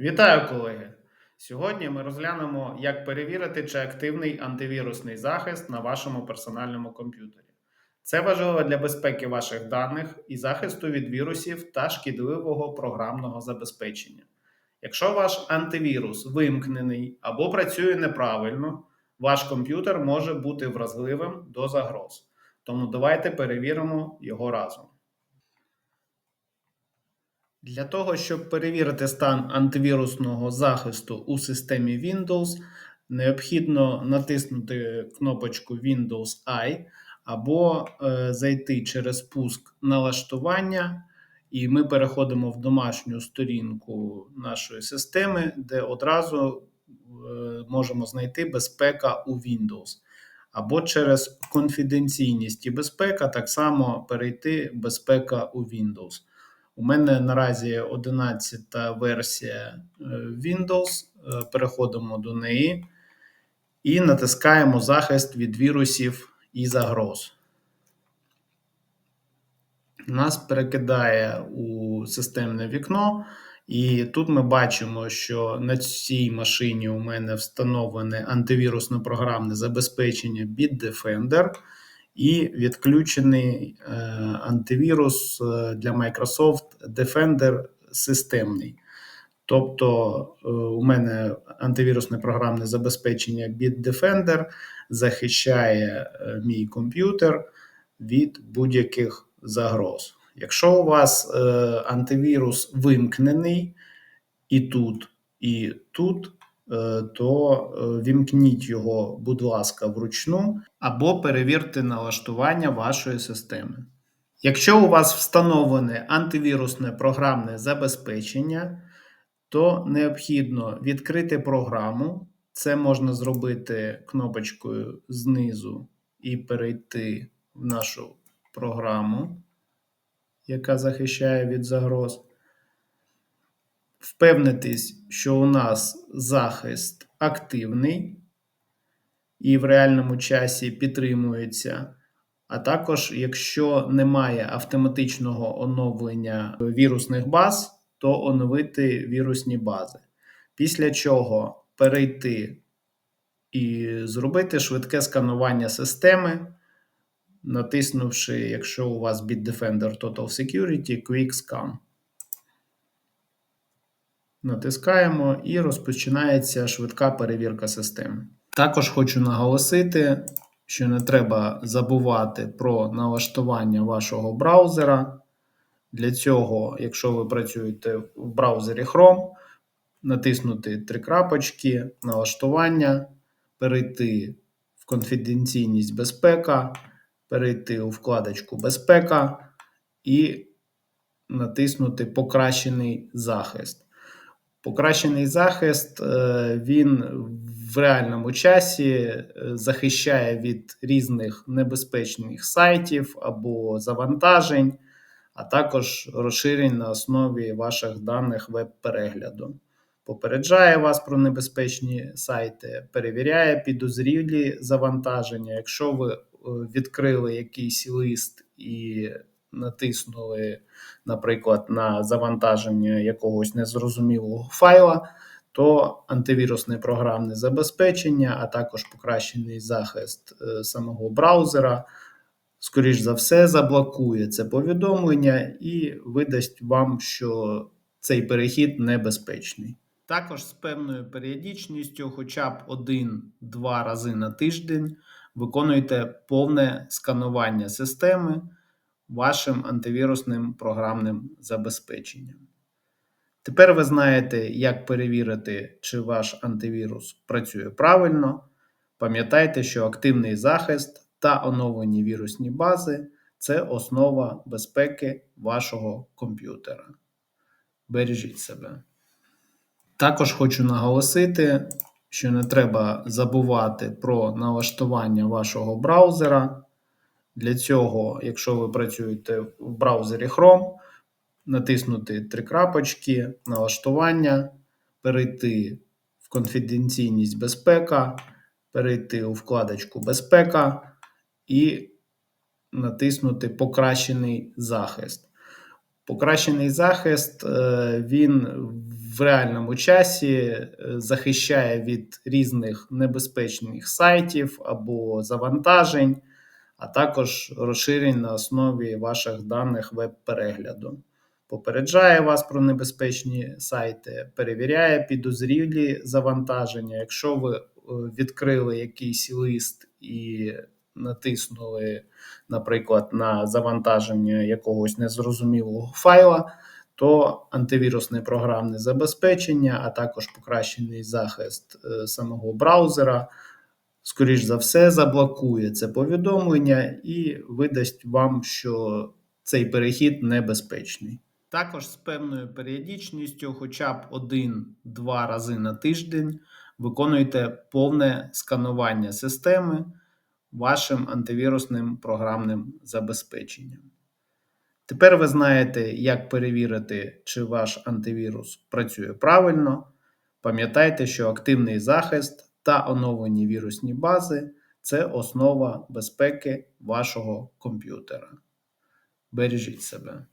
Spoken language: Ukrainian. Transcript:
Вітаю, колеги! Сьогодні ми розглянемо, як перевірити, чи активний антивірусний захист на вашому персональному комп'ютері. Це важливо для безпеки ваших даних і захисту від вірусів та шкідливого програмного забезпечення. Якщо ваш антивірус вимкнений або працює неправильно, ваш комп'ютер може бути вразливим до загроз. Тому давайте перевіримо його разом. Для того, щоб перевірити стан антивірусного захисту у системі Windows, необхідно натиснути кнопочку Windows I або е, зайти через пуск налаштування, і ми переходимо в домашню сторінку нашої системи, де одразу е, можемо знайти безпека у Windows. Або через конфіденційність і безпека так само перейти безпека у Windows. У мене наразі 11 версія е, Windows. Е, переходимо до неї і натискаємо захист від вірусів і загроз. Нас перекидає у системне вікно, і тут ми бачимо, що на цій машині у мене встановлене антивірусне програмне забезпечення Bitdefender і відключений е, антивірус е, для Microsoft Defender системний. Тобто е, у мене антивірусне програмне забезпечення Bitdefender захищає мій комп'ютер від будь-яких загроз. Якщо у вас антивірус вимкнений і тут, і тут, то е, вімкніть його, будь ласка, вручну, або перевірте налаштування вашої системи. Якщо у вас встановлене антивірусне програмне забезпечення, то необхідно відкрити програму. Це можна зробити кнопочкою знизу і перейти в нашу програму, яка захищає від загроз впевнитись, що у нас захист активний і в реальному часі підтримується. А також, якщо немає автоматичного оновлення вірусних баз, то оновити вірусні бази. Після чого перейти і зробити швидке сканування системи, натиснувши, якщо у вас Bitdefender Total Security, Quick Scan. Натискаємо і розпочинається швидка перевірка системи. Також хочу наголосити, що не треба забувати про налаштування вашого браузера. Для цього, якщо ви працюєте в браузері Chrome, натиснути три крапочки, налаштування, перейти в конфіденційність безпека, перейти у вкладочку Безпека і натиснути Покращений захист. Покращений захист, е, він в реальному часі е, захищає від різних небезпечних сайтів або завантажень, а також розширень на основі ваших даних веб-перегляду. Попереджає вас про небезпечні сайти, перевіряє підозрілі завантаження. Якщо ви е, відкрили якийсь лист і натиснули, наприклад, на завантаження якогось незрозумілого файла, то антивірусне програмне забезпечення, а також покращений захист е, самого браузера, скоріш за все, заблокує це повідомлення і видасть вам, що цей перехід небезпечний. Також з певною періодичністю, хоча б один-два рази на тиждень, виконуйте повне сканування системи вашим антивірусним програмним забезпеченням. Тепер ви знаєте, як перевірити, чи ваш антивірус працює правильно. Пам'ятайте, що активний захист та оновлені вірусні бази це основа безпеки вашого комп'ютера. Бережіть себе. Також хочу наголосити, що не треба забувати про налаштування вашого браузера. Для цього, якщо ви працюєте в браузері Chrome, натиснути три крапочки, налаштування, перейти в конфіденційність безпека, перейти у вкладочку Безпека і натиснути Покращений захист. Покращений захист е, він в реальному часі е, захищає від різних небезпечних сайтів або завантажень, а також розширень на основі ваших даних веб-перегляду. Попереджає вас про небезпечні сайти, перевіряє підозрілі завантаження. Якщо ви е, відкрили якийсь лист і натиснули, наприклад, на завантаження якогось незрозумілого файла, то антивірусне програмне забезпечення, а також покращений захист е, самого браузера, скоріш за все, заблокує це повідомлення і видасть вам, що цей перехід небезпечний. Також з певною періодичністю, хоча б один-два рази на тиждень, виконуйте повне сканування системи вашим антивірусним програмним забезпеченням. Тепер ви знаєте, як перевірити, чи ваш антивірус працює правильно. Пам'ятайте, що активний захист та оновлені вірусні бази це основа безпеки вашого комп'ютера. Бережіть себе.